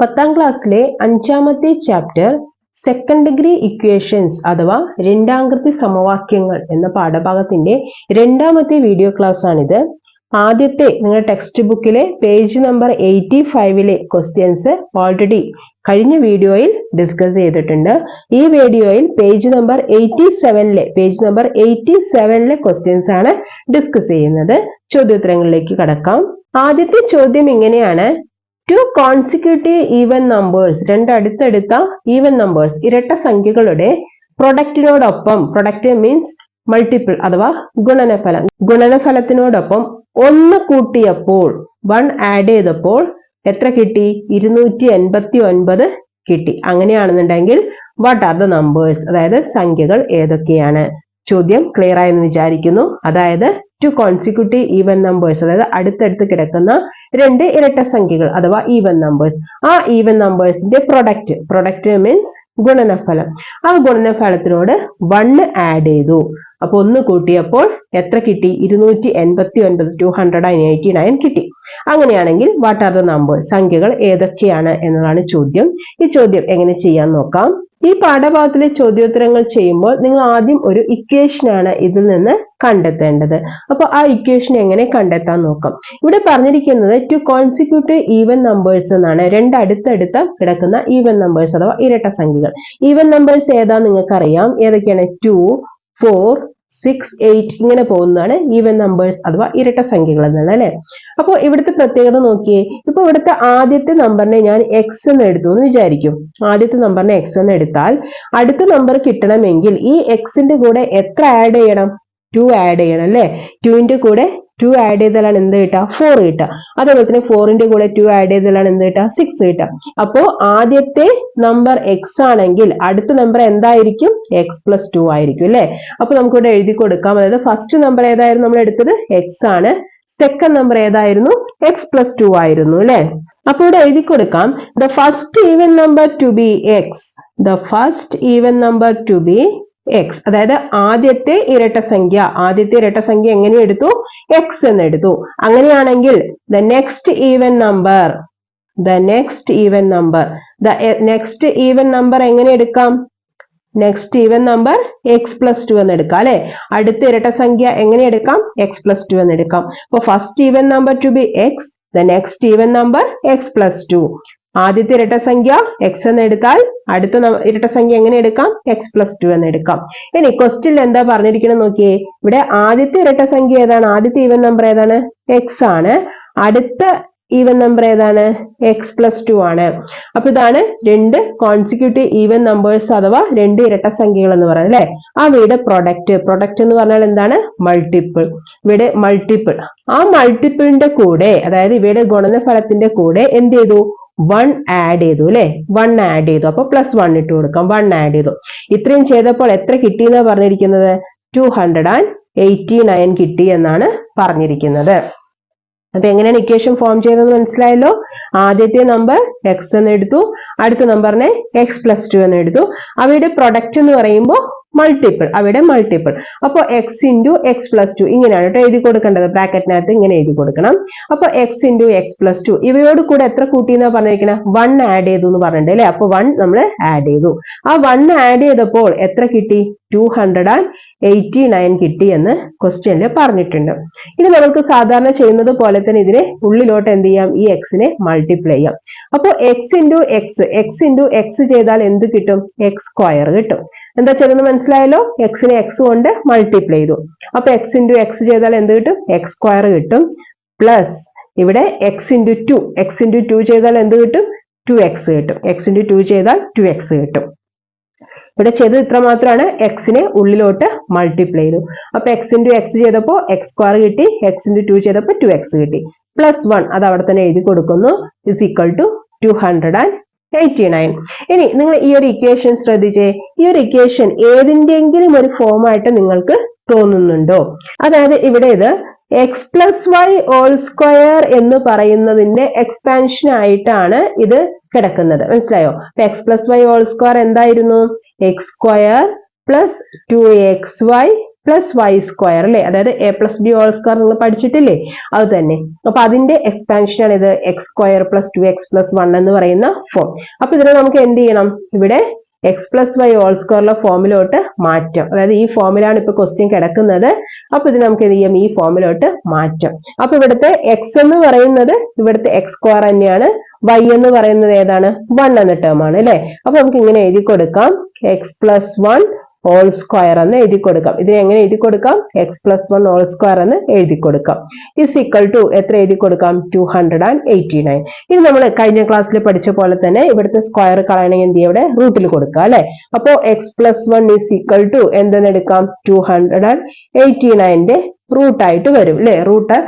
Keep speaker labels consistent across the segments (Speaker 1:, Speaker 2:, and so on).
Speaker 1: പത്താം ക്ലാസ്സിലെ അഞ്ചാമത്തെ ചാപ്റ്റർ സെക്കൻഡ് ഡിഗ്രി ഇക്വേഷൻസ് അഥവാ രണ്ടാംകൃതി സമവാക്യങ്ങൾ എന്ന പാഠഭാഗത്തിന്റെ രണ്ടാമത്തെ വീഡിയോ ക്ലാസ് ആണിത്. ആദ്യത്തെ നിങ്ങൾ ടെക്സ്റ്റ് ബുക്കിലെ പേജ് നമ്പർ എയ്റ്റി ഫൈവിലെ ക്വസ്റ്റ്യൻസ് ഓൾറെഡി കഴിഞ്ഞ വീഡിയോയിൽ ഡിസ്കസ് ചെയ്തിട്ടുണ്ട്. ഈ വീഡിയോയിൽ പേജ് നമ്പർ എയ്റ്റി സെവനിലെ പേജ് നമ്പർ എയ്റ്റി സെവനിലെ ക്വസ്റ്റ്യൻസ് ആണ് ഡിസ്കസ് ചെയ്യുന്നത്. ചോദ്യോത്തരങ്ങളിലേക്ക് കടക്കാം. ആദ്യത്തെ ചോദ്യം ഇങ്ങനെയാണ്. ടു കോൺസിക്യൂട്ടീവ് ഈവൻ നമ്പേഴ്സ് രണ്ട് അടുത്തടുത്ത ഈവൻ നമ്പേഴ്സ് ഇരട്ട സംഖ്യകളുടെ പ്രൊഡക്റ്റിനോടൊപ്പം പ്രൊഡക്റ്റ് മീൻസ് മൾട്ടിപ്പിൾ അഥവാ ഗുണനഫലം. ഗുണനഫലത്തിനോടൊപ്പം ഒന്ന് കൂട്ടിയപ്പോൾ വൺ ആഡ് ചെയ്തപ്പോൾ എത്ര കിട്ടി? ഇരുന്നൂറ്റി എൺപത്തി ഒൻപത് കിട്ടി. അങ്ങനെയാണെന്നുണ്ടെങ്കിൽ വാട്ട് ആർ ദ നമ്പേഴ്സ് അതായത് സംഖ്യകൾ ഏതൊക്കെയാണ്? ചോദ്യം ക്ലിയർ ആയെന്ന് വിചാരിക്കുന്നു. അതായത് ടു കോൺസിക്യൂട്ടീവ് ഈവൻ നമ്പേഴ്സ് അതായത് അടുത്തടുത്ത് കിടക്കുന്ന രണ്ട് ഇരട്ട സംഖ്യകൾ അഥവാ ഈവൻ നമ്പേഴ്സ് ആ ഈവൻ നമ്പേഴ്സിന്റെ പ്രൊഡക്റ്റ് പ്രൊഡക്റ്റ് മീൻസ് ഗുണനഫലം. ആ ഗുണനഫലത്തിനോട് വണ്ണ് ആഡ് ചെയ്തു. അപ്പൊ ഒന്ന് കൂട്ടിയപ്പോൾ എത്ര കിട്ടി? ഇരുന്നൂറ്റി എൺപത്തി ഒൻപത് two hundred and eighty nine കിട്ടി. അങ്ങനെയാണെങ്കിൽ വാട്ട് ആർ ദ നമ്പേഴ്സ് സംഖ്യകൾ ഏതൊക്കെയാണ് എന്നതാണ് ചോദ്യം. ഈ ചോദ്യം എങ്ങനെ ചെയ്യാൻ നോക്കാം. ഈ പാഠഭാഗത്തിലെ ചോദ്യോത്തരങ്ങൾ ചെയ്യുമ്പോൾ നിങ്ങൾ ആദ്യം ഒരു ഇക്വേഷനാണ് ഇതിൽ നിന്ന് കണ്ടെത്തേണ്ടത്. അപ്പോൾ ആ ഇക്വേഷൻ എങ്ങനെ കണ്ടെത്താൻ നോക്കാം. ഇവിടെ പറഞ്ഞിരിക്കുന്നത് ടു കോൺസിക്യൂട്ടീവ് ഈവൻ നമ്പേഴ്സ് എന്നാണ്. രണ്ട് അടുത്തടുത്ത കിടക്കുന്ന ഈവൻ നമ്പേഴ്സ് അഥവാ ഇരട്ട സംഖ്യകൾ. ഈവൻ നമ്പേഴ്സ് ഏതാ നിങ്ങൾക്കറിയാം. ഏതൊക്കെയാണ്? ടു ഫോർ സിക്സ് എയ്റ്റ് ഇങ്ങനെ പോകുന്നതാണ് ഈവൻ നമ്പേഴ്സ് അഥവാ ഇരട്ട സംഖ്യകൾ എന്നാണ് അല്ലെ? അപ്പോൾ ഇവിടുത്തെ പ്രത്യേകത നോക്കിയേ ഇപ്പൊ ഇവിടുത്തെ ആദ്യത്തെ നമ്പറിനെ ഞാൻ എക്സ് എന്ന് എടുത്തു എന്ന് വിചാരിക്കും. ആദ്യത്തെ നമ്പറിനെ എക്സ് എന്ന് എടുത്താൽ അടുത്ത നമ്പർ കിട്ടണമെങ്കിൽ ഈ എക്സിന്റെ കൂടെ എത്ര ആഡ് ചെയ്യണം? ടു ആഡ് ചെയ്യണം അല്ലെ? ടുവിന്റെ കൂടെ ടു ആഡ് ചെയ്താലാണ് എന്ത് കിട്ടുക? ഫോർ കിട്ടുക. അതേപോലെ തന്നെ ഫോറിന്റെ കൂടെ ടു ആഡ് ചെയ്താലാണ് എന്ത് കിട്ടുക? സിക്സ് കിട്ടുക. അപ്പോ ആദ്യത്തെ നമ്പർ എക്സ് ആണെങ്കിൽ അടുത്ത നമ്പർ എന്തായിരിക്കും? എക്സ് പ്ലസ് ടു ആയിരിക്കും അല്ലെ? അപ്പൊ നമുക്കിവിടെ എഴുതി കൊടുക്കാം. അതായത് ഫസ്റ്റ് നമ്പർ ഏതായിരുന്നു നമ്മൾ എടുത്തത്? എക്സ് ആണ്. സെക്കൻഡ് നമ്പർ ഏതായിരുന്നു? എക്സ് പ്ലസ് ടു ആയിരുന്നു അല്ലെ? അപ്പൊ ഇവിടെ എഴുതി കൊടുക്കാം. The first even number to be X the first even number to be X അതായത് ആദ്യത്തെ ഇരട്ട സംഖ്യ. ആദ്യത്തെ ഇരട്ട സംഖ്യ എങ്ങനെ എടുത്തു? എക്സ് എന്ന് എടുത്തു. അങ്ങനെയാണെങ്കിൽ the next even number the next even number the next even number എങ്ങനെ എടുക്കാം? Next even number X plus two എന്ന് എടുക്കാം അല്ലെ? അടുത്ത ഇരട്ട സംഖ്യ എങ്ങനെ എടുക്കാം? എക്സ് പ്ലസ് ടു എന്ന് എടുക്കാം. അപ്പൊ first even number to be X the next even number X plus two ആദ്യത്തെ ഇരട്ട സംഖ്യ എക്സ് എന്ന് എടുത്താൽ അടുത്ത ഇരട്ട സംഖ്യ എങ്ങനെ എടുക്കാം? എക്സ് പ്ലസ് ടു എന്ന് എടുക്കാം. ഇനി ക്വസ്റ്റിൽ എന്താ പറഞ്ഞിരിക്കണം നോക്കിയേ. ഇവിടെ ആദ്യത്തെ ഇരട്ട സംഖ്യ ഏതാണ്? ആദ്യത്തെ ഈവൻ നമ്പർ ഏതാണ്? എക്സ് ആണ്. അടുത്ത ഈവൻ നമ്പർ ഏതാണ്? എക്സ് പ്ലസ് ടു ആണ്. അപ്പൊ ഇതാണ് രണ്ട് കോൺസിക്യൂട്ടീവ് ഈവൻ നമ്പേഴ്സ് അഥവാ രണ്ട് ഇരട്ട സംഖ്യകൾ എന്ന് പറയുന്നത് അല്ലെ? അവയുടെ പ്രൊഡക്റ്റ് പ്രൊഡക്റ്റ് എന്ന് പറഞ്ഞാൽ എന്താണ്? മൾട്ടിപ്പിൾ ഇവിടെ മൾട്ടിപ്പിൾ ആ മൾട്ടിപ്പിളിന്റെ കൂടെ അതായത് ഇവയുടെ ഗുണനഫലത്തിന്റെ കൂടെ എന്ത് ചെയ്തു? വൺ ആഡ് ചെയ്തു അല്ലെ? വൺ ആഡ് ചെയ്തു. അപ്പൊ പ്ലസ് വൺ ഇട്ട് കൊടുക്കാം. വൺ ആഡ് ചെയ്തു. ഇത്രയും ചെയ്തപ്പോൾ എത്ര കിട്ടി എന്നാണ് പറഞ്ഞിരിക്കുന്നത്? Two hundred and eighty nine കിട്ടി എന്നാണ് പറഞ്ഞിരിക്കുന്നത്. അപ്പൊ എങ്ങനെയാണ് ഇക്വേഷൻ ഫോം ചെയ്തതെന്ന് മനസ്സിലായല്ലോ? ആദ്യത്തെ നമ്പർ എക്സ് എന്ന് എടുത്തു. അടുത്ത നമ്പറിനെ എക്സ് പ്ലസ് ടു എന്ന് എടുത്തു. അവയുടെ പ്രൊഡക്റ്റ് എന്ന് പറയുമ്പോൾ മൾട്ടിപ്പിൾ അവിടെ മൾട്ടിപ്പിൾ അപ്പോൾ X into X plus two ഇങ്ങനെയാണ് കേട്ടോ എഴുതി കൊടുക്കേണ്ടത്. ബ്രാക്കറ്റിനകത്ത് ഇങ്ങനെ എഴുതി കൊടുക്കണം. അപ്പോൾ X into X plus two ഇവയോട് കൂടെ എത്ര കൂട്ടിയെന്നാ പറഞ്ഞിരിക്കണം? വൺ ആഡ് ചെയ്തു എന്ന് പറഞ്ഞിട്ടുണ്ട് അല്ലേ? അപ്പോൾ വൺ നമ്മൾ ആഡ് ചെയ്തു. ആ വൺ ആഡ് ചെയ്തപ്പോൾ എത്ര കിട്ടി? Two hundred and eighty nine കിട്ടി എന്ന് ക്വസ്റ്റ്യനിൽ പറഞ്ഞിട്ടുണ്ട്. ഇത് നമുക്ക് സാധാരണ ചെയ്യുന്നത് പോലെ തന്നെ ഇതിനെ ഉള്ളിലോട്ട് എന്ത് ചെയ്യാം? ഈ എക്സിനെ മൾട്ടിപ്ലൈ ചെയ്യാം. അപ്പോൾ X into X X into X ചെയ്താൽ എന്ത് കിട്ടും? എക്സ് സ്ക്വയർ കിട്ടും. എന്താ ചെയ്തെന്ന് മനസ്സിലായല്ലോ? എക്സിനെ എക്സ് കൊണ്ട് മൾട്ടിപ്ലൈ ചെയ്തു. അപ്പൊ എക്സ് ഇന്റു എക്സ് ചെയ്താൽ എന്ത് കിട്ടും? എക്സ് സ്ക്വയർ കിട്ടും. പ്ലസ് ഇവിടെ X into two X into two ചെയ്താൽ എന്ത് കിട്ടും? ടു എക്സ് കിട്ടും. എക്സ് ഇന്റു ടു ചെയ്താൽ ടു എക്സ് കിട്ടും. ഇവിടെ ചെയ്തത് ഇത്ര മാത്രമാണ്. എക്സിനെ ഉള്ളിലോട്ട് മൾട്ടിപ്ലൈ ചെയ്തു. അപ്പൊ എക്സ് ഇന്റു എക്സ് ചെയ്തപ്പോൾ എക്സ് സ്ക്വയർ കിട്ടി. എക്സ് ഇന്റു ടു ചെയ്തപ്പോൾ ടു എക്സ് കിട്ടി. പ്ലസ് വൺ അത് അവിടെ തന്നെ എഴുതി കൊടുക്കുന്നു. Is equal to two hundred and eighty nine ഇനി നിങ്ങൾ ഈ ഒരു ഇക്വേഷൻ ശ്രദ്ധിച്ചേ. ഈ ഒരു ഇക്വേഷൻ ഏതിന്റെങ്കിലും ഒരു ഫോമായിട്ട് നിങ്ങൾക്ക് തോന്നുന്നുണ്ടോ? അതായത് ഇവിടെ ഇത് X plus Y whole square എന്ന് പറയുന്നതിന്റെ എക്സ്പാൻഷൻ ആയിട്ടാണ് ഇത് കിടക്കുന്നത്. മനസ്സിലായോ? X plus Y whole square എന്തായിരുന്നു? X square plus two X Y plus Y square അല്ലെ? അതായത് A plus B whole square നിങ്ങൾ പഠിച്ചിട്ടില്ലേ? അത് തന്നെ. അപ്പൊ അതിന്റെ എക്സ്പാൻഷൻ ആണ് ഇത് X square plus two X plus one എന്ന് പറയുന്ന ഫോം അപ്പൊ ഇതിനെ നമുക്ക് എന്ത് ചെയ്യണം? ഇവിടെ എക്സ് പ്ലസ് വൈ ഹോൾ സ്ക്വയറിലെ ഫോമിലോട്ട് മാറ്റം. അതായത് ഈ ഫോമിലാണ് ഇപ്പൊ ക്വസ്റ്റ്യൻ കിടക്കുന്നത്. അപ്പൊ ഇത് നമുക്ക് എന്ത് ചെയ്യാം? ഈ ഫോമിലോട്ട് മാറ്റം. അപ്പൊ ഇവിടുത്തെ എക്സ് എന്ന് പറയുന്നത് ഇവിടുത്തെ എക്സ് സ്ക്വയർ തന്നെയാണ്. വൈ എന്ന് പറയുന്നത് ഏതാണ്? വൺ എന്ന ടേം ആണ് അല്ലെ? അപ്പൊ നമുക്ക് ഇങ്ങനെ എഴുതി കൊടുക്കാം. X plus one whole square എന്ന് എഴുതി കൊടുക്കാം. ഇതിനെ എങ്ങനെ എഴുതി കൊടുക്കാം? X plus one whole square എന്ന് എഴുതി കൊടുക്കാം. ഇസ് ഈക്വൽ ടു എത്ര എഴുതി കൊടുക്കാം? Two hundred and eighty nine ഇത് നമ്മൾ കഴിഞ്ഞ ക്ലാസ്സിൽ പഠിച്ച പോലെ തന്നെ ഇവിടുത്തെ സ്ക്വയർ കളയണമെങ്കിൽ എന്ത് ഇവിടെ റൂട്ടിൽ കൊടുക്കുക അല്ലെ? അപ്പോ X plus one is equal to എന്തെന്ന് എടുക്കാം? ടു ഹൺഡ്രഡ് ആൻഡ് എയ്റ്റി നയൻറെ റൂട്ടായിട്ട് വരും അല്ലെ? Root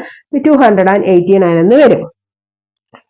Speaker 1: two hundred and eighty nine എന്ന് വരും.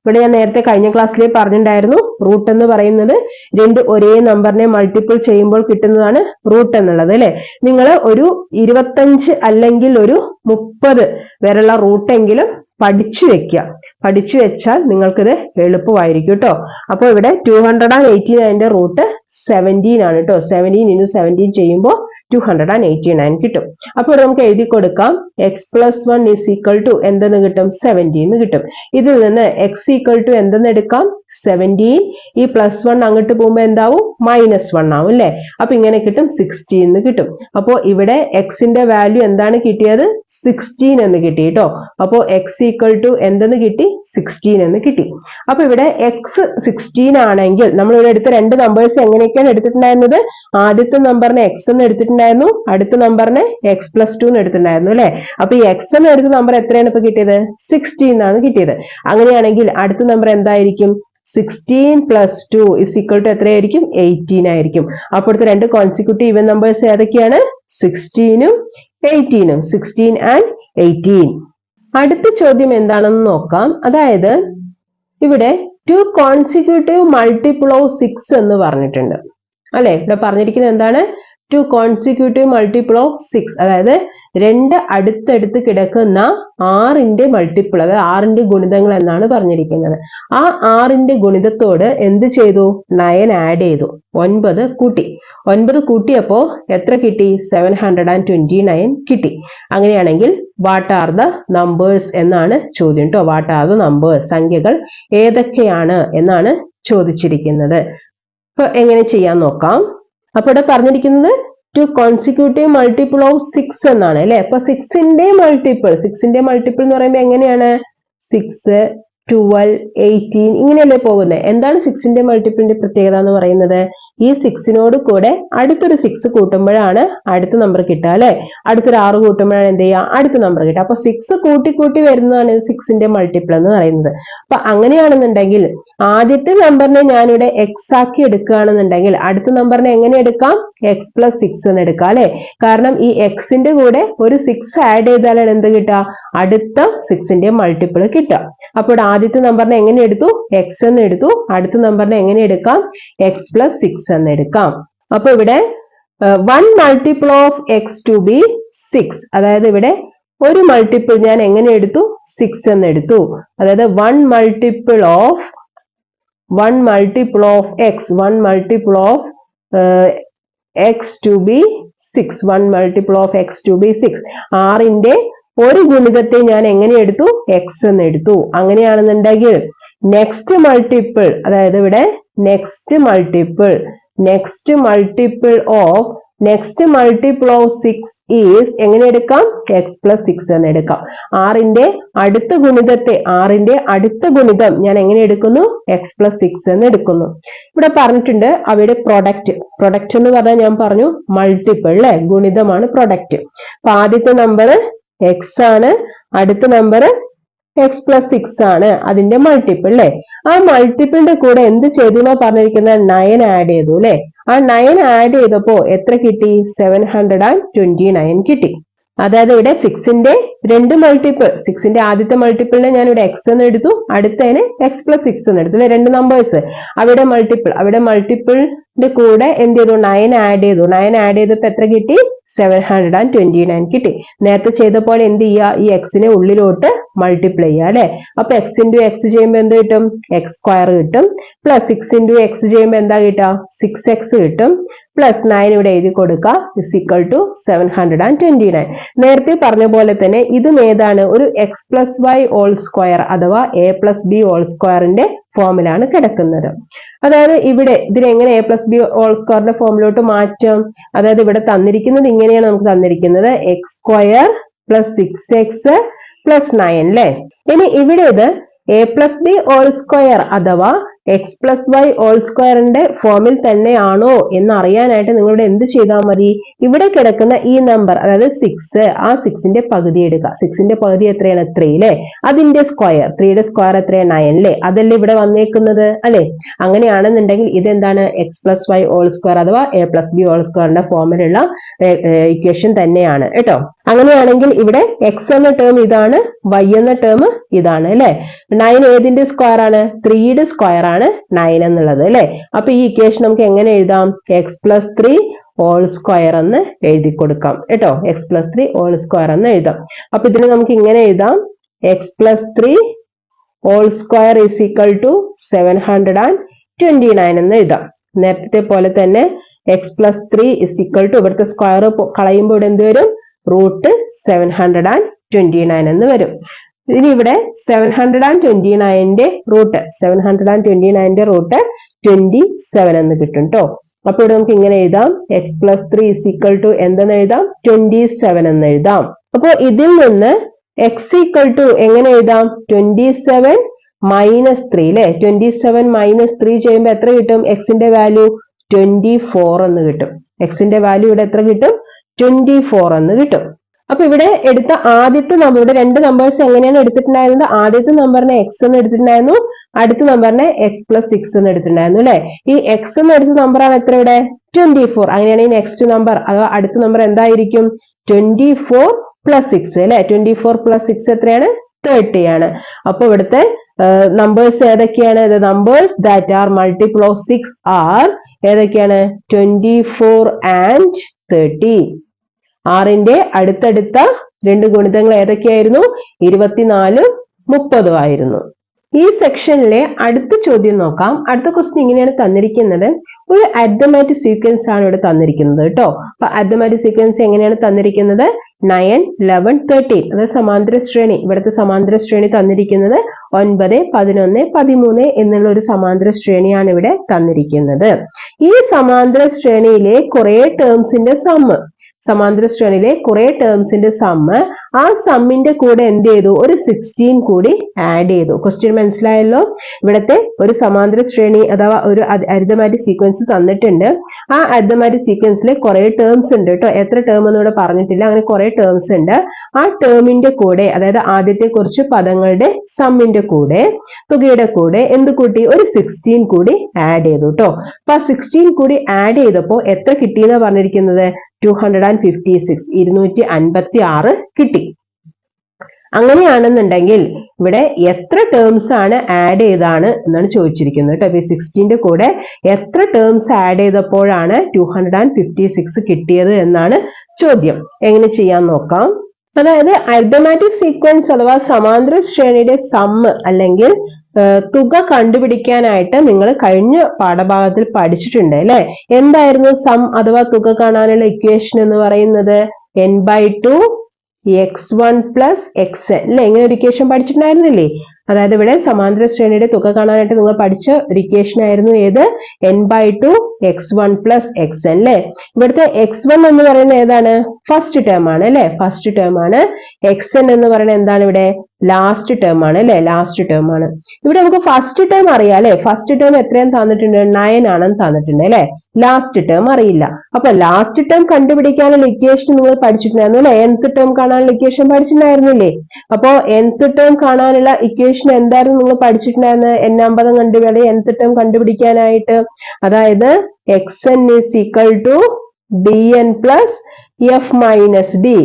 Speaker 1: ഇവിടെ ഞാൻ നേരത്തെ കഴിഞ്ഞ ക്ലാസ്സിൽ പറഞ്ഞിട്ടുണ്ടായിരുന്നു റൂട്ട് എന്ന് പറയുന്നത് രണ്ട് ഒരേ നമ്പറിനെ മൾട്ടിപ്പിൾ ചെയ്യുമ്പോൾ കിട്ടുന്നതാണ് റൂട്ട് എന്നുള്ളത് അല്ലെ? നിങ്ങൾ ഒരു ഇരുപത്തഞ്ച് അല്ലെങ്കിൽ ഒരു മുപ്പത് വരെയുള്ള റൂട്ടെങ്കിലും പഠിച്ചു വെക്കുക. പഠിച്ചു വെച്ചാൽ നിങ്ങൾക്കിത് എളുപ്പമായിരിക്കും കേട്ടോ അപ്പോൾ ഇവിടെ ടു ഹൺഡ്രഡ് ആൻഡ് എയ്റ്റി നയന്റെ റൂട്ട് സെവന്റീൻ ആണ് കേട്ടോ സെവന്റീൻ ഇന്റു സെവന്റീൻ ചെയ്യുമ്പോൾ two hundred and eighty nine കിട്ടും അപ്പോൾ നമുക്ക് എഴുതി കൊടുക്കാം. X plus one is equal to എന്തെന്ന് കിട്ടും? സെവന്റീൻ കിട്ടും. ഇതിൽ നിന്ന് എക്സ് ഈക്വൽ ടു എന്തെന്ന് എടുക്കാം? സെവന്റീൻ ഈ പ്ലസ് വൺ അങ്ങോട്ട് പോകുമ്പോൾ എന്താവും? മൈനസ് വൺ ആവും അല്ലേ? അപ്പൊ ഇങ്ങനെ കിട്ടും സിക്സ്റ്റീൻ എന്ന് കിട്ടും. അപ്പോൾ ഇവിടെ എക്സിന്റെ വാല്യൂ എന്താണ് കിട്ടിയത്? സിക്സ്റ്റീൻ എന്ന് കിട്ടി കേട്ടോ അപ്പോൾ എക്സ് ഈക്വൽ ടു എന്തെന്ന് കിട്ടി? സിക്സ്റ്റീൻ എന്ന് കിട്ടി. അപ്പൊ ഇവിടെ എക്സ് സിക്സ്റ്റീൻ ആണെങ്കിൽ നമ്മൾ ഇവിടെ എടുത്ത രണ്ട് നമ്പേഴ്സ് എങ്ങനെയൊക്കെയാണ് എടുത്തിട്ടുണ്ടായിരുന്നത്? ആദ്യത്തെ നമ്പറിനെ എക്സ് എന്ന് എടുത്തിട്ടുണ്ടായിരുന്നു അടുത്ത നമ്പറിനെ എക്സ് പ്ലസ് ടു എന്ന് എടുത്തിട്ടുണ്ടായിരുന്നു അല്ലെ? അപ്പൊ ഈ എക്സ് എന്ന് എടുത്ത നമ്പർ എത്രയാണ് ഇപ്പൊ കിട്ടിയത്? സിക്സ്റ്റീൻ ആണ് കിട്ടിയത്. അങ്ങനെയാണെങ്കിൽ അടുത്ത നമ്പർ എന്തായിരിക്കും? Sixteen plus two is equal to എത്രയായിരിക്കും? എയ്റ്റീൻ ആയിരിക്കും. അപ്പോഴത്തെ രണ്ട് കോൺസിക്യൂട്ടീവ് ഇവൻ നമ്പേഴ്സ് ഏതൊക്കെയാണ്? സിക്സ്റ്റീനും എയ്റ്റീനും സിക്സ്റ്റീൻ ആൻഡ് എയ്റ്റീൻ അടുത്ത ചോദ്യം എന്താണെന്ന് നോക്കാം. അതായത് ഇവിടെ two consecutive multiple of six എന്ന് പറഞ്ഞിട്ടുണ്ട്. അല്ലെ? ഇവിടെ പറഞ്ഞിരിക്കുന്നത് എന്താണ്? Two consecutive multiple of six അതായത് രണ്ട് അടുത്തടുത്ത് കിടക്കുന്ന ആറിന്റെ മൾട്ടിപ്പിൾ അതായത് ആറിന്റെ ഗുണിതങ്ങൾ എന്നാണ് പറഞ്ഞിരിക്കുന്നത്. ആ ആറിന്റെ ഗുണിതത്തോട് എന്ത് ചെയ്തു? നയൻ ആഡ് ചെയ്തു. ഒൻപത് കൂട്ടി. ഒൻപത് കൂട്ടിയപ്പോ എത്ര കിട്ടി? Seven hundred and twenty nine കിട്ടി. അങ്ങനെയാണെങ്കിൽ വാട്ട് ആർ ദ നമ്പേഴ്സ് എന്നാണ് ചോദ്യം കേട്ടോ വാട്ട് ആർ ദ നമ്പേഴ്സ് സംഖ്യകൾ ഏതൊക്കെയാണ് എന്നാണ് ചോദിച്ചിരിക്കുന്നത്. അപ്പൊ എങ്ങനെ ചെയ്യാൻ നോക്കാം? അപ്പൊ ഇവിടെ പറഞ്ഞിരിക്കുന്നത് two consecutive multiple of six എന്നാണ് അല്ലെ? അപ്പൊ സിക്സിന്റെ മൾട്ടിപ്പിൾ സിക്സിന്റെ മൾട്ടിപ്പിൾ എന്ന് പറയുമ്പോൾ എങ്ങനെയാണ്? സിക്സ് ട്വൽവ് എയ്റ്റീൻ ഇങ്ങനെയല്ലേ പോകുന്നത് എന്താണ് സിക്സിന്റെ മൾട്ടിപ്പിളിന്റെ പ്രത്യേകത എന്ന് പറയുന്നത്? ഈ സിക്സിനോട് കൂടെ അടുത്തൊരു സിക്സ് കൂട്ടുമ്പോഴാണ് അടുത്ത നമ്പർ കിട്ടുക അല്ലെ? അടുത്തൊരു ആറ് കൂട്ടുമ്പോഴാണ് എന്ത് ചെയ്യുക? അടുത്ത നമ്പർ കിട്ടുക. അപ്പൊ സിക്സ് കൂട്ടി കൂട്ടി വരുന്നതാണ് സിക്സിന്റെ മൾട്ടിപ്പിൾ എന്ന് പറയുന്നത്. അപ്പൊ അങ്ങനെയാണെന്നുണ്ടെങ്കിൽ ആദ്യത്തെ നമ്പറിനെ ഞാനിവിടെ എക്സ് ആക്കി എടുക്കുകയാണെന്നുണ്ടെങ്കിൽ അടുത്ത നമ്പറിനെ എങ്ങനെ എടുക്കാം? എക്സ് പ്ലസ് സിക്സ് എന്ന് എടുക്കാം അല്ലെ? കാരണം ഈ എക്സിന്റെ കൂടെ ഒരു സിക്സ് ആഡ് ചെയ്താലാണ് എന്ത് കിട്ടുക? അടുത്ത സിക്സിന്റെ മൾട്ടിപ്പിൾ കിട്ടുക. അപ്പോൾ ആദ്യത്തെ നമ്പറിനെ എങ്ങനെ എടുത്തു? എക്സ് എന്ന് എടുത്തു. അടുത്ത നമ്പറിനെ എങ്ങനെ എടുക്കാം? എക്സ് പ്ലസ് സിക്സ് എന്ന് എടുക്കാം. അപ്പൊ ഇവിടെ one multiple of X to be six അതായത് ഇവിടെ ഒരു മൾട്ടിപ്പിൾ ഞാൻ എങ്ങനെ എടുത്തു? സിക്സ് എന്ന് എടുത്തു. അതായത് one multiple of one multiple of X one multiple of X to be six one multiple of X to be six ആറിന്റെ ഒരു ഗുണിതത്തെ ഞാൻ എങ്ങനെ എടുത്തു? എക്സ് എന്ന് എടുത്തു. അങ്ങനെയാണെന്നുണ്ടെങ്കിൽ നെക്സ്റ്റ് മൾട്ടിപ്പിൾ അതായത് ഇവിടെ next multiple next multiple of next multiple of six is എങ്ങനെ എടുക്കാം? എക്സ് പ്ലസ് സിക്സ് എന്ന് എടുക്കാം. ആറിന്റെ അടുത്ത ഗുണിതത്തെ ആറിന്റെ അടുത്ത ഗുണിതം ഞാൻ എങ്ങനെ എടുക്കുന്നു? എക്സ് പ്ലസ് സിക്സ് എന്ന് എടുക്കുന്നു. ഇവിടെ പറഞ്ഞിട്ടുണ്ട് അവയുടെ പ്രൊഡക്റ്റ് പ്രൊഡക്റ്റ് എന്ന് പറഞ്ഞാൽ ഞാൻ പറഞ്ഞു മൾട്ടിപ്പിൾ അല്ലെ ഗുണിതമാണ് പ്രൊഡക്റ്റ് അപ്പൊ ആദ്യത്തെ നമ്പർ എക്സ് ആണ്. അടുത്ത നമ്പർ എക്സ് പ്ലസ് സിക്സ് ആണ്. അതിന്റെ മൾട്ടിപ്പിൾ അല്ലെ ആ മൾട്ടിപ്പിളിന്റെ കൂടെ എന്ത് ചെയ്തു എന്നാ പറഞ്ഞിരിക്കുന്നത്? നയൻ ആഡ് ചെയ്തു അല്ലെ ആ നയൻ ആഡ് ചെയ്തപ്പോ എത്ര കിട്ടി? Seven hundred and twenty nine കിട്ടി. അതായത് ഇവിടെ സിക്സിന്റെ രണ്ട് മൾട്ടിപ്പിൾ സിക്സിന്റെ ആദ്യത്തെ മൾട്ടിപ്പിളിനെ ഞാൻ ഇവിടെ എക്സ് എന്ന് എടുത്തു അടുത്തതിന് എക്സ് പ്ലസ് സിക്സ് എന്ന് എടുത്തു. രണ്ട് നമ്പേഴ്സ് അവിടെ മൾട്ടിപ്പിൾ അവിടെ മൾട്ടിപ്പിളിന്റെ കൂടെ എന്ത് ചെയ്തു? നയൻ ആഡ് ചെയ്തു. നയൻ ആഡ് ചെയ്തപ്പോ എത്ര കിട്ടി? Seven hundred and twenty nine കിട്ടി. നേരത്തെ ചെയ്ത പോലെ എന്ത് ചെയ്യുക? ഈ എക്സിനെ ഉള്ളിലോട്ട് മൾട്ടിപ്ലൈ ചെയ്യുക അല്ലെ? അപ്പൊ എക്സ് ഇന്റു എക്സ് ചെയ്യുമ്പോൾ എന്ത് കിട്ടും? എക്സ് സ്ക്വയർ കിട്ടും. പ്ലസ് സിക്സ് ഇന്റു എക്സ് ചെയ്യുമ്പോൾ എന്താ കിട്ടുക? സിക്സ് എക്സ് കിട്ടും. പ്ലസ് നയൻ ഇവിടെ എഴുതി കൊടുക്കുക is equal to seven hundred and twenty nine നേരത്തെ പറഞ്ഞ പോലെ തന്നെ ഇതും ഏതാണ്? ഒരു X plus Y whole square അഥവാ എ പ്ലസ് ബി ഓൾ സ്ക്വയറിന്റെ ഫോമിലാണ് കിടക്കുന്നത്. അതായത് ഇവിടെ ഇതിനെങ്ങനെ എ പ്ലസ് ബി ഓൾ സ്ക്വയറിന്റെ ഫോമിലോട്ട് മാറ്റാം? അതായത് ഇവിടെ തന്നിരിക്കുന്നത് ഇങ്ങനെയാണ് നമുക്ക് തന്നിരിക്കുന്നത്. X square plus six X plus nine അല്ലേ ഇനി ഇവിടെ ഇത് A plus B whole square അഥവാ എക്സ് പ്ലസ് വൈ ഓൾ സ്ക്വയറിന്റെ ഫോമിൽ തന്നെയാണോ എന്ന് അറിയാനായിട്ട് നിങ്ങളിവിടെ എന്ത് ചെയ്താൽ മതി? ഇവിടെ കിടക്കുന്ന ഈ നമ്പർ അതായത് സിക്സ് ആ സിക്സിന്റെ പകുതി എടുക്കുക. സിക്സിന്റെ പകുതി എത്രയാണ്? ത്രീ അല്ലേ അതിന്റെ സ്ക്വയർ ത്രീയുടെ സ്ക്വയർ എത്രയാണ് നയൻ അല്ലേ അതല്ലേ ഇവിടെ വന്നേക്കുന്നത് അല്ലെ? അങ്ങനെയാണെന്നുണ്ടെങ്കിൽ ഇതെന്താണ്? X plus Y whole square അഥവാ എ പ്ലസ് ബി ഓൾ സ്ക്വയറിന്റെ ഫോമിലുള്ള ഇക്വേഷൻ തന്നെയാണ്. കേട്ടോ? അങ്ങനെയാണെങ്കിൽ ഇവിടെ എക്സ് എന്ന ടേം ഇതാണ് വൈ എന്ന ടേം ഇതാണ് അല്ലെ? നയൻ ഏതിന്റെ സ്ക്വയർ ആണ്? ത്രീയുടെ സ്ക്വയർ ആണ് നയൻ എന്നുള്ളത് അല്ലെ? അപ്പൊ ഈ ഇക്വേഷൻ നമുക്ക് എങ്ങനെ എഴുതാം? X plus three whole square എന്ന് എഴുതി കൊടുക്കാം കേട്ടോ. X plus three whole square എന്ന് എഴുതാം. അപ്പൊ ഇതിന് നമുക്ക് ഇങ്ങനെ എഴുതാം. X plus three whole square is equal to seven hundred and twenty nine എന്ന് എഴുതാം. നേരത്തെ പോലെ തന്നെ X plus three is equal to ഇവിടുത്തെ സ്ക്വയർ കളയുമ്പോൾ ഇവിടെ എന്ത് വരും? Root seven hundred and twenty nine എന്ന് വരും. ഇനി ഇവിടെ seven hundred and twenty നയന്റെ root seven hundred and twenty നയന്റെ root twenty seven എന്ന് കിട്ടും കേട്ടോ അപ്പൊ ഇവിടെ നമുക്ക് ഇങ്ങനെ എഴുതാം. X plus three is equal to എന്തെന്ന് എഴുതാം? ട്വന്റി സെവൻ എന്ന് എഴുതാം. അപ്പോൾ ഇതിൽ നിന്ന് എക്സ് ഈക്വൽ ടു എങ്ങനെ എഴുതാം? ട്വന്റി സെവൻ മൈനസ് ത്രീ അല്ലെ ട്വന്റി സെവൻ മൈനസ് ത്രീ ചെയ്യുമ്പോൾ എത്ര കിട്ടും? എക്സിന്റെ വാല്യൂ ട്വന്റി ഫോർ എന്ന് കിട്ടും. എക്സിന്റെ വാല്യൂ ഇവിടെ എത്ര കിട്ടും? ട്വന്റി ഫോർ എന്ന് കിട്ടും. അപ്പൊ ഇവിടെ എടുത്ത ആദ്യത്തെ നമ്പർ ഇവിടെ രണ്ട് നമ്പേഴ്സ് എങ്ങനെയാണ് എടുത്തിട്ടുണ്ടായിരുന്നത്? ആദ്യത്തെ നമ്പറിനെ എക്സ് എന്ന് എടുത്തിട്ടുണ്ടായിരുന്നു. അടുത്ത നമ്പറിനെ എക്സ് പ്ലസ് സിക്സ് എന്ന് എടുത്തിട്ടുണ്ടായിരുന്നു അല്ലെ? ഈ എക്സ് എന്ന് എടുത്ത നമ്പറാണ് എത്ര ഇവിടെ? ട്വന്റി ഫോർ അങ്ങനെയാണെങ്കിൽ നെക്സ്റ്റ് നമ്പർ അഥവാ അടുത്ത നമ്പർ എന്തായിരിക്കും? ട്വന്റി ഫോർ പ്ലസ് സിക്സ് അല്ലെ? ട്വന്റി ഫോർ പ്ലസ് സിക്സ് എത്രയാണ്? തേർട്ടി ആണ്. അപ്പൊ ഇവിടുത്തെ നമ്പേഴ്സ് ഏതൊക്കെയാണ്? Numbers that are multiple of six are ഏതൊക്കെയാണ്? ട്വന്റി ഫോർ ആൻഡ് തേർട്ടി ആറിന്റെ അടുത്തടുത്ത രണ്ട് ഗുണിതങ്ങൾ ഏതൊക്കെയായിരുന്നു? ഇരുപത്തിനാലും മുപ്പതും ആയിരുന്നു. ഈ സെക്ഷനിലെ അടുത്ത ചോദ്യം നോക്കാം. അടുത്ത ക്വസ്റ്റ്യൻ ഇങ്ങനെയാണ് തന്നിരിക്കുന്നത്. ഒരു അഡ്ഡമാറ്റിക് സീക്വൻസ് ആണ് ഇവിടെ തന്നിരിക്കുന്നത് കേട്ടോ. അപ്പൊ അഡ്ഡമാറ്റിക് സീക്വൻസ് എങ്ങനെയാണ് തന്നിരിക്കുന്നത്? നയൻ ലെവൻ തേർട്ടീൻ അതായത് സമാന്തര ശ്രേണി. ഇവിടുത്തെ സമാന്തര ശ്രേണി തന്നിരിക്കുന്നത് ഒൻപത് പതിനൊന്ന് പതിമൂന്ന് എന്നുള്ള ഒരു സമാന്തര ശ്രേണിയാണ് ഇവിടെ തന്നിരിക്കുന്നത്. ഈ സമാന്തര ശ്രേണിയിലെ കുറെ ടേംസിന്റെ സമ്മ് സമാന്തര ശ്രേണിയിലെ കുറെ ടേംസിന്റെ സമ്മ് ആ സമ്മിന്റെ കൂടെ എന്ത് ചെയ്തു? ഒരു സിക്സ്റ്റീൻ കൂടി ആഡ് ചെയ്തു. ക്വസ്റ്റ്യൻ മനസ്സിലായല്ലോ? ഇവിടുത്തെ ഒരു സമാന്തര ശ്രേണി അഥവാ ഒരു അരിതമാറ്റിക് സീക്വൻസ് തന്നിട്ടുണ്ട്. ആ അരിതമാറ്റിക് സീക്വൻസിൽ കുറെ ടേംസ് ഉണ്ട് കേട്ടോ. എത്ര ടേം എന്ന് ഇവിടെ പറഞ്ഞിട്ടില്ല. അങ്ങനെ കുറെ ടേംസ് ഉണ്ട്. ആ ടേമിന്റെ കൂടെ അതായത് ആദ്യത്തെ കുറച്ച് പദങ്ങളുടെ സമ്മിന്റെ കൂടെ തുകയുടെ കൂടെ എന്ത് കൂട്ടി? ഒരു സിക്സ്റ്റീൻ കൂടി ആഡ് ചെയ്തു കേട്ടോ അപ്പൊ ആ സിക്സ്റ്റീൻ കൂടി ആഡ് ചെയ്തപ്പോൾ എത്ര കിട്ടിയെന്നാ പറഞ്ഞിരിക്കുന്നത്? Two hundred and fifty six ഇരുന്നൂറ്റി അൻപത്തി ആറ് കിട്ടി. അങ്ങനെയാണെന്നുണ്ടെങ്കിൽ ഇവിടെ എത്ര ടേംസ് ആണ് ആഡ് ചെയ്താണ് എന്നാണ് ചോദിച്ചിരിക്കുന്നത് കേട്ടോ ഈ സിക്സ്റ്റീന്റെ കൂടെ എത്ര ടേംസ് ആഡ് ചെയ്തപ്പോഴാണ് two hundred and fifty six കിട്ടിയത് എന്നാണ് ചോദ്യം. എങ്ങനെ ചെയ്യാൻ നോക്കാം? അതായത് അർദ്ധമാറ്റിക് സീക്വൻസ് അഥവാ സമാന്തര ശ്രേണിയുടെ സമ്മ് അല്ലെങ്കിൽ തുക കണ്ടുപിടിക്കാനായിട്ട് നിങ്ങൾ കഴിഞ്ഞ പാഠഭാഗത്തിൽ പഠിച്ചിട്ടുണ്ട് അല്ലെ? എന്തായിരുന്നു സം അഥവാ തുക കാണാനുള്ള ഇക്വേഷൻ എന്ന് പറയുന്നത്? N by two X one plus X N അല്ലെ? ഇങ്ങനെ ഒരു ഇക്വേഷൻ പഠിച്ചിട്ടുണ്ടായിരുന്നില്ലേ? അതായത് ഇവിടെ സമാന്തര ശ്രേണിയുടെ തുക കാണാനായിട്ട് നിങ്ങൾ പഠിച്ച ഒരു ഇക്വേഷൻ ആയിരുന്നു ഏത്? N by two X one plus X N അല്ലെ? ഇവിടുത്തെ എക്സ് വൺ എന്ന് പറയുന്നത് ഏതാണ്? ഫസ്റ്റ് ടേം ആണ് അല്ലെ? ഫസ്റ്റ് ടേം ആണ്. എക്സ് എൻ എന്ന് പറയുന്നത് എന്താണ് ഇവിടെ? ലാസ്റ്റ് ടേം ആണ് അല്ലെ? ലാസ്റ്റ് ടേം ആണ്. ഇവിടെ നമുക്ക് ഫസ്റ്റ് ടേം അറിയാം അല്ലെ? ഫസ്റ്റ് ടേം എത്രയും തന്നിട്ടുണ്ട്? നയൻ ആണെന്ന് തന്നിട്ടുണ്ട് അല്ലെ? ലാസ്റ്റ് ടേം അറിയില്ല. അപ്പൊ ലാസ്റ്റ് ടേം കണ്ടുപിടിക്കാനുള്ള ഇക്വേഷൻ നിങ്ങൾ പഠിച്ചിട്ടുണ്ടായിരുന്നു അല്ലെ? എൻത്ത് ടേം കാണാനുള്ള ഇക്വേഷൻ പഠിച്ചിട്ടുണ്ടായിരുന്നില്ലേ? അപ്പോ എൻത്ത് ടേം കാണാനുള്ള ഇക്വേഷൻ എന്തായിരുന്നു നിങ്ങൾ പഠിച്ചിട്ടുണ്ടായിരുന്നത്? എൻ അമ്പതം കണ്ടുപിടി എൻത്ത് ടേം കണ്ടുപിടിക്കാനായിട്ട്. അതായത് X N is equal to D N plus F minus D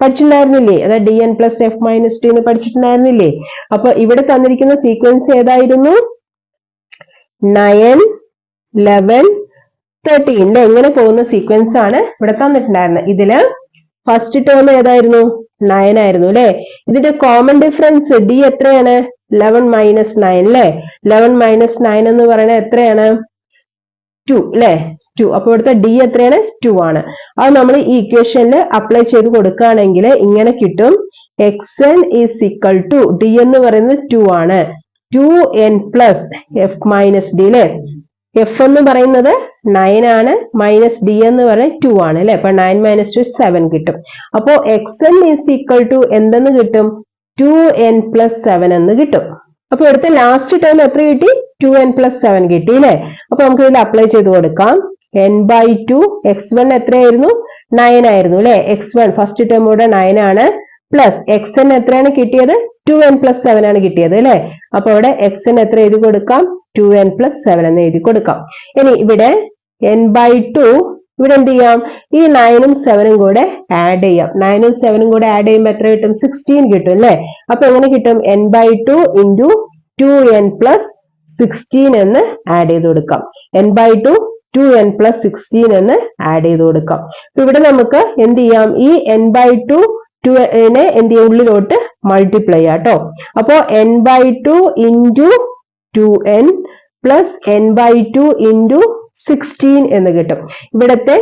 Speaker 1: പഠിച്ചിട്ടുണ്ടായിരുന്നില്ലേ? അതായത് D N plus F minus D എന്ന് പഠിച്ചിട്ടുണ്ടായിരുന്നില്ലേ? അപ്പൊ ഇവിടെ തന്നിരിക്കുന്ന സീക്വൻസ് ഏതായിരുന്നു? നയൻ ലെവൻ തേർട്ടീൻ അല്ലെ ഇങ്ങനെ പോകുന്ന സീക്വൻസ് ആണ് ഇവിടെ തന്നിട്ടുണ്ടായിരുന്നത്. ഇതിൽ ഫസ്റ്റ് ടേം ഏതായിരുന്നു? നയൻ ആയിരുന്നു അല്ലെ ഇതിന്റെ കോമൺ ഡിഫറൻസ് ഡി എത്രയാണ്? ലെവൻ മൈനസ് നയൻ അല്ലെ ലെവൻ മൈനസ് നയൻ എന്ന് പറയുന്നത് എത്രയാണ്? ടു അല്ലെ ടു അപ്പൊ ഇവിടുത്തെ ഡി എത്രയാണ്? ടു ആണ്. അത് നമ്മൾ ഈ ഇക്വേഷനിൽ അപ്ലൈ ചെയ്ത് കൊടുക്കുകയാണെങ്കിൽ ഇങ്ങനെ കിട്ടും. X N is equal to D എന്ന് പറയുന്നത് ടു ആണ്. Two N plus F minus D അല്ലെ എഫ് എന്ന് പറയുന്നത് നയൻ ആണ്. മൈനസ് ഡി എന്ന് പറയുന്നത് ടു ആണ് അല്ലെ? അപ്പൊ നയൻ മൈനസ് ടു സെവൻ കിട്ടും. അപ്പോ X N is equal to എന്തെന്ന് കിട്ടും? ടു എൻ പ്ലസ് സെവൻ എന്ന് കിട്ടും. അപ്പൊ ഇവിടുത്തെ ലാസ്റ്റ് ടേം എത്ര കിട്ടി? ടു എൻ പ്ലസ് സെവൻ കിട്ടി അല്ലെ? അപ്പൊ നമുക്ക് ഇതിൽ അപ്ലൈ ചെയ്ത് കൊടുക്കാം. N by two X one എത്രയായിരുന്നു? നയൻ ആയിരുന്നു അല്ലെ? എക്സ് വൺ ഫസ്റ്റ് ടേം കൂടെ നയൻ ആണ്. പ്ലസ് എക്സ് എൻ എത്രയാണ് കിട്ടിയത്? ടു എൻ പ്ലസ് സെവൻ ആണ് കിട്ടിയത് അല്ലെ? അപ്പൊ ഇവിടെ എക്സ് എൻ എത്ര എഴുതി കൊടുക്കാം? ടു എൻ പ്ലസ് സെവൻ എന്ന് എഴുതി കൊടുക്കാം. ഇനി ഇവിടെ എൻ ബൈ ടു ഇവിടെ എന്ത് ചെയ്യാം? ഈ നയനും സെവനും കൂടെ ആഡ് ചെയ്യാം. നയനും സെവനും കൂടെ ആഡ് ചെയ്യുമ്പോൾ എത്ര കിട്ടും? സിക്സ്റ്റീൻ കിട്ടും അല്ലെ? അപ്പൊ എങ്ങനെ കിട്ടും? N by two into two N plus sixteen എന്ന് ആഡ് ചെയ്ത് കൊടുക്കാം. N by two two N plus sixteen എന്ന് ആഡ് ചെയ്ത് കൊടുക്കാം. അപ്പൊ ഇവിടെ നമുക്ക് എന്ത് ചെയ്യാം? ഈ എൻ ബൈ ടു ടു നെ എന്ത് ചെയ്യാം? ഉള്ളിലോട്ട് മൾട്ടിപ്ലൈ ചെയ്യാം കേട്ടോ അപ്പോ N by two into two N plus N by two into sixteen എന്ന് കിട്ടും. ഇവിടത്തെ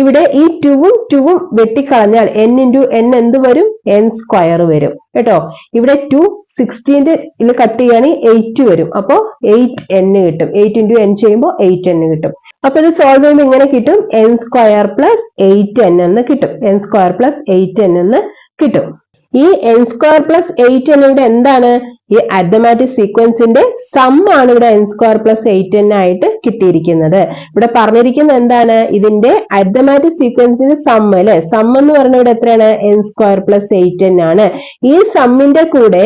Speaker 1: ഇവിടെ ഈ ടുവും ടുവും വെട്ടിക്കളഞ്ഞാൽ എൻ ഇന്റു എൻ എന്ത് വരും? എൻ സ്ക്വയർ വരും. കേട്ടോ? ഇവിടെ ടു സിക്സ്റ്റീന്റെ ഇതിൽ കട്ട് ചെയ്യുകയാണെങ്കിൽ എയ്റ്റ് വരും. അപ്പോൾ എയ്റ്റ് എൻ കിട്ടും. എയ്റ്റ് ഇന്റു എൻ ചെയ്യുമ്പോൾ എയ്റ്റ് എൻ കിട്ടും. അപ്പോൾ ഇത് സോൾവ് ചെയ്യുമ്പോൾ ഇങ്ങനെ കിട്ടും. N square plus eight N എന്ന് കിട്ടും. N square plus eight N എന്ന് കിട്ടും. ഈ N square plus eight N ഇവിടെ എന്താണ്? ഈ അഡമാറ്റിക് സീക്വൻസിന്റെ സം ആണ് ഇവിടെ N square plus eight N ആയിട്ട് കിട്ടിയിരിക്കുന്നത്. ഇവിടെ പറഞ്ഞിരിക്കുന്നത് എന്താണ്? ഇതിന്റെ അഡമാറ്റിക് സീക്വൻസിന്റെ സം അല്ലെ? സം എന്ന് പറഞ്ഞ ഇവിടെ എത്രയാണ്? N square plus eight N ആണ്. ഈ സമ്മിന്റെ കൂടെ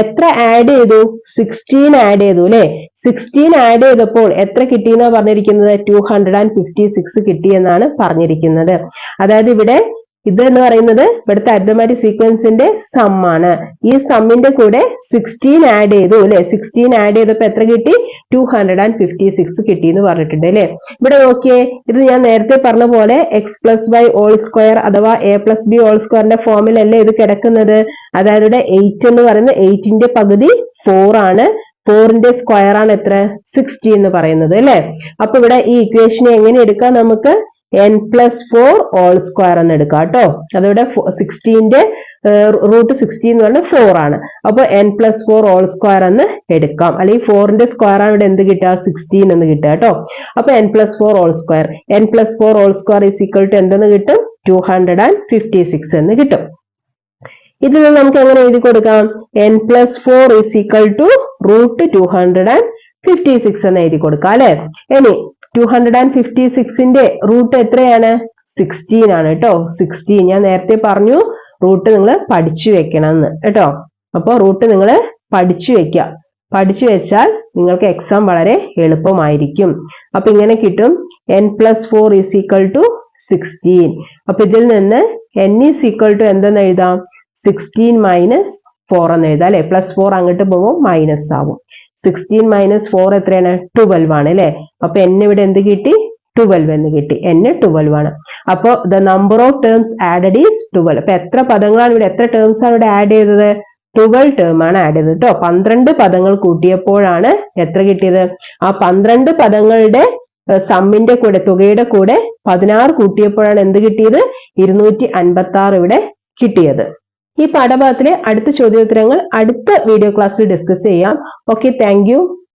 Speaker 1: എത്ര ആഡ് ചെയ്തു? സിക്സ്റ്റീൻ ആഡ് ചെയ്തു അല്ലെ? സിക്സ്റ്റീൻ ആഡ് ചെയ്തപ്പോൾ എത്ര കിട്ടിയെന്നാണ് പറഞ്ഞിരിക്കുന്നത്? Two hundred and fifty six കിട്ടിയെന്നാണ് പറഞ്ഞിരിക്കുന്നത്. അതായത് ഇവിടെ ഇത് എന്ന് പറയുന്നത് ഇവിടുത്തെ അരിതമാറ്റിക് സീക്വൻസിന്റെ സം ആണ്. ഈ സമ്മിന്റെ കൂടെ സിക്സ്റ്റീൻ ആഡ് ചെയ്തു അല്ലെ? സിക്സ്റ്റീൻ ആഡ് ചെയ്തപ്പോ എത്ര കിട്ടി? Two hundred and fifty six കിട്ടി എന്ന് പറഞ്ഞിട്ടുണ്ട് അല്ലെ? ഇവിടെ നോക്കിയേ ഇത് ഞാൻ നേരത്തെ പറഞ്ഞ പോലെ X plus Y whole square അഥവാ എ പ്ലസ് ബി ഓൾ സ്ക്വയറിന്റെ ഫോമിലല്ലേ ഇത് കിടക്കുന്നത്? അതായത് ഇവിടെ എയ്റ്റ് എന്ന് പറയുന്നത് എയ്റ്റിന്റെ പകുതി ഫോർ ആണ്. ഫോറിന്റെ സ്ക്വയർ ആണ് എത്ര? സിക്സ്റ്റി എന്ന് പറയുന്നത് അല്ലെ? അപ്പൊ ഇവിടെ ഈ ഇക്വേഷനെ എങ്ങനെ എടുക്കാം നമുക്ക്? N plus four whole square എന്ന് എടുക്കാം കേട്ടോ. അതിവിടെ സിക്സ്റ്റീന്റെ റൂട്ട് സിക്സ്റ്റീൻ എന്ന് പറഞ്ഞാൽ ഫോർ ആണ്. അപ്പോൾ N plus four whole square എന്ന് എടുക്കാം. അല്ലെങ്കിൽ ഫോറിന്റെ സ്ക്വയർ ആണ് ഇവിടെ എന്ത് കിട്ടുക? സിക്സ്റ്റീൻ എന്ന് കിട്ടുക കേട്ടോ. അപ്പൊ N plus four whole square N plus four whole square is equal to എന്തെന്ന് കിട്ടും? Two hundred and fifty six എന്ന് കിട്ടും. ഇതിൽ നിന്ന് നമുക്ക് എങ്ങനെ എഴുതി കൊടുക്കാം? N plus four is equal to root two hundred and fifty six എന്ന് എഴുതി കൊടുക്കാം അല്ലെ? ഇനി ടു ഹൺഡ്രഡ് ആൻഡ് ഫിഫ്റ്റി സിക്സിന്റെ റൂട്ട് എത്രയാണ്? സിക്സ്റ്റീൻ ആണ് കേട്ടോ സിക്സ്റ്റീൻ ഞാൻ നേരത്തെ പറഞ്ഞു റൂട്ട് നിങ്ങൾ പഠിച്ചു വെക്കണം എന്ന് കേട്ടോ അപ്പോൾ റൂട്ട് നിങ്ങൾ പഠിച്ചു വെക്കുക പഠിച്ചു വെച്ചാൽ നിങ്ങൾക്ക് എക്സാം വളരെ എളുപ്പമായിരിക്കും. അപ്പൊ ഇങ്ങനെ കിട്ടും. N plus four is equal to sixteen അപ്പൊ ഇതിൽ നിന്ന് എൻ ഈസ് ഈക്വൽ ടു എന്തെന്ന് എഴുതാം? സിക്സ്റ്റീൻ മൈനസ് ഫോർ എന്ന് എഴുതാം അല്ലെ? പ്ലസ് ഫോർ അങ്ങോട്ട് പോകുമ്പോൾ മൈനസ് ആവും. സിക്സ്റ്റീൻ മൈനസ് ഫോർ എത്രയാണ്? ട്വൽവ് ആണ് അല്ലെ? അപ്പൊ എൻ ഇവിടെ എന്ത് കിട്ടി? ട്വൽവ് എന്ന് കിട്ടി. എൻ ട്വൽവ് ആണ്. അപ്പൊ the number of terms added is twelve അപ്പൊ എത്ര പദങ്ങളാണ് ഇവിടെ? എത്ര ടേംസ് ആണ് ഇവിടെ ആഡ് ചെയ്തത്? ട്വൽവ് ടേം ആണ് ആഡ് ചെയ്തത് കേട്ടോ പന്ത്രണ്ട് പദങ്ങൾ കൂട്ടിയപ്പോഴാണ് എത്ര കിട്ടിയത്? ആ പന്ത്രണ്ട് പദങ്ങളുടെ സമ്മിന്റെ കൂടെ തുകയുടെ കൂടെ പതിനാറ് കൂട്ടിയപ്പോഴാണ് എന്ത് കിട്ടിയത്? ഇരുന്നൂറ്റി അൻപത്തി ആറ് ഇവിടെ കിട്ടിയത്. ഈ പാഠഭാഗത്തിലെ അടുത്ത ചോദ്യോത്തരങ്ങൾ അടുത്ത വീഡിയോ ക്ലാസ്സിൽ ഡിസ്കസ് ചെയ്യാം. Okay thank